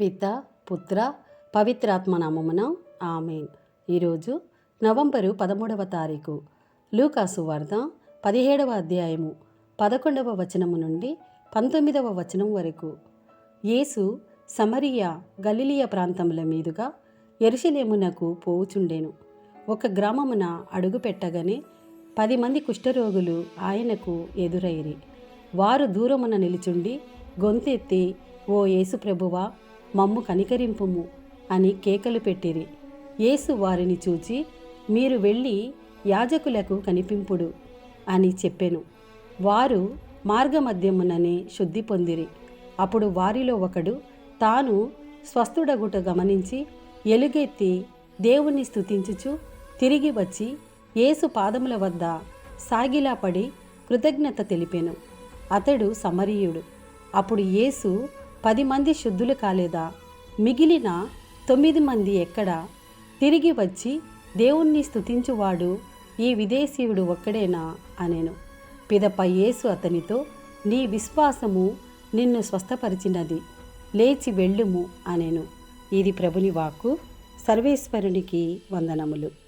పిత పుత్ర పవిత్రాత్మ నామమున ఆమెన్. ఈరోజు నవంబరు పదమూడవ తారీఖు. లూకాసు వార్త పదిహేడవ అధ్యాయము పదకొండవ వచనము నుండి పంతొమ్మిదవ వచనం వరకు. యేసు సమరియా గలిలియ ప్రాంతముల మీదుగా ఎరుషలేమునకు పోవుచుండెను. ఒక గ్రామమున అడుగు పెట్టగానే పది మంది కుష్ఠరోగులు ఆయనకు ఎదురైరి వారు దూరమున నిలుచుండి గొంతెత్తి ఓ యేసు ప్రభువా మమ్ము కనికరింపుము అని కేకలు పెట్టిరి. యేసు వారిని చూచి మీరు వెళ్ళి యాజకులకు కనిపింపుడు అని చెప్పెను. వారు మార్గమధ్యముననే శుద్ధి పొందిరి. అప్పుడు వారిలో ఒకడు తాను స్వస్థుడగుట గమనించి ఎలుగెత్తి దేవుణ్ణి స్థుతించుచు తిరిగి వచ్చి యేసు పాదముల వద్ద సాగిలాపడి కృతజ్ఞత తెలిపెను. అతడు సమరీయుడు. అప్పుడు యేసు పది మంది శుద్ధులు కాలేదా? మిగిలిన తొమ్మిది మంది ఎక్కడ? తిరిగి వచ్చి దేవుణ్ణి స్థుతించువాడు ఈ విదేశీయుడు ఒక్కడేనా? అనెను. పిదప యేసు అతనితో నీ విశ్వాసము నిన్ను స్వస్థపరిచినది. లేచి వెళ్ళుము అనెను. ఇది ప్రభుని వాక్కు. సర్వేశ్వరునికి వందనములు.